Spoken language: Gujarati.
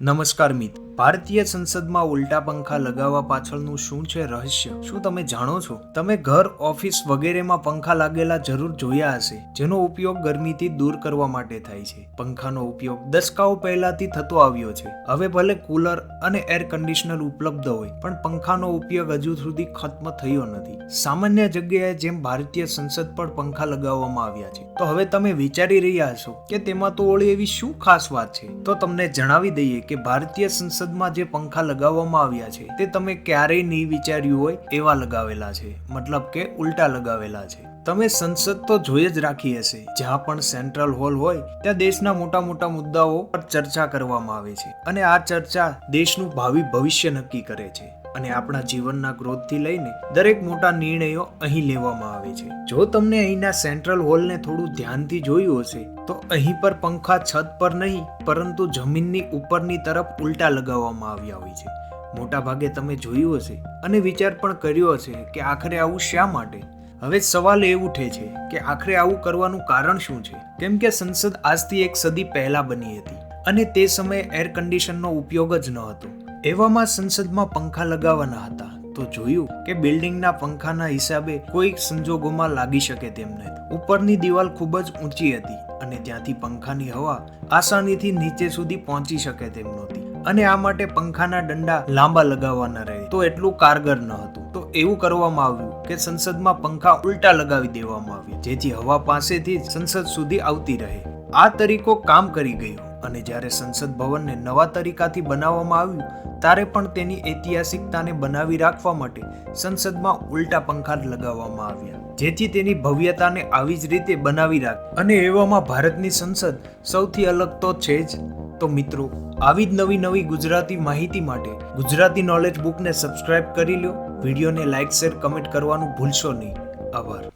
नमस्कार मी ભારતીય સંસદમાં ઉલટા પંખા લગાવવા પાછળનું શું છે રહસ્ય? શું તમે જાણો છો? તમે ઘર, ઓફિસ વગેરેમાં પંખા લાગેલા જરૂર જોયા હશે, જેનો ઉપયોગ ગરમીથી દૂર કરવા માટે થાય છે. પંખાનો ઉપયોગ દસકાઓ પહેલાથી થતો આવ્યો છે. હવે ભલે કુલર અને એર કન્ડિશનર ઉપલબ્ધ હોય, પણ પંખાનો ઉપયોગ હજુ સુધી ખત્મ થયો નથી. સામાન્ય જગ્યાએ જેમ ભારતીય સંસદ પર પંખા લગાવવામાં આવ્યા છે, તો હવે તમે વિચારી રહ્યા હશો કે તેમાં તો ઓળી એવી શું ખાસ વાત છે? તો તમને જણાવી દઈએ કે ભારતીય સંસદમાં જે પંખા લગાવવામાં આવ્યા છે, તે તમે ક્યારેય નહીં વિચાર્યું હોય એવા લગાવેલા છે. મતલબ કે ઉલટા લગાવેલા છે. તમે સંસદ તો જોઈ જ રાખી હશે. જ્યાં પણ સેન્ટ્રલ હોલ હોય, ત્યાં દેશના મોટા મોટા મુદ્દાઓ પર ચર્ચા કરવામાં આવે છે. અને આ ચર્ચા દેશનું ભાવિ ભવિષ્ય નક્કી કરે છે. અને આપણા જીવનના ગ્રોથથી લઈને દરેક મોટા નિર્ણયો અહીં લેવામાં આવે છે. જો તમને અહીંના સેન્ટ્રલ હોલને થોડું ધ્યાનથી જોયું હશે, તો અહીં પર પંખા છત પર નહીં, પરંતુ જમીનની ઉપરની તરફ ઉલટા લગાવવામાં આવ્યા હોય છે. મોટા ભાગે તમે જોયું હશે અને વિચાર પણ કર્યો હશે કે આખરે આવું શા માટે? હવે સવાલ એ ઉઠે છે કે આખરે આવું કરવાનું કારણ શું છે? કેમ કે સંસદ આજથી એક સદી પહેલા બની હતી અને તે સમયે એર કન્ડિશનનો ઉપયોગ જ ન હતો. એવામાં સંસદમાં પંખા લગાવવાના હતા. તો જોયું કે બિલ્ડિંગના પંખાના હિસાબે કોઈક સંજોગોમાં લાગી શકે તેમ નથી ઉપરની દિવાલ ખૂબ જ ઊંચી હતી અને ત્યાંથી પંખાની હવા આસાનીથી નીચે સુધી પહોંચી શકે તેમ નહોતી. અને આ માટે પંખાના દંડા લાંબા લગાવવાના રહે. તો એટલું કારગર ન હતું. તો એવું કરવામાં આવ્યું કે સંસદમાં પંખા ઉલટા લગાવી દેવામાં આવ્યા, જેથી હવા પાસેથી સંસદ સુધી આવતી રહે. આ તરીકો કામ કરી ગયો. અને જ્યારે સંસદ ભવનને નવા તરીકાથી બનાવવામાં આવ્યું, ત્યારે પણ તેની ઐતિહાસિકતાને બનાવી રાખવા માટે સંસદમાં ઉલટા પંખા લગાવવામાં આવ્યા. જેથી તેની ભવ્યતાને આવી જ રીતે બનાવી રાખ. અને એવામાં ભારતની સંસદ સૌથી અલગ તો છે જ. તો મિત્રો, આવી જ નવી નવી ગુજરાતી માહિતી માટે ગુજરાતી નોલેજ બુકને સબસ્ક્રાઇબ કરી લો વિડીયોને લાઇક શેર કમેન્ટ કરવાનું ભૂલશો નહીં. આભાર.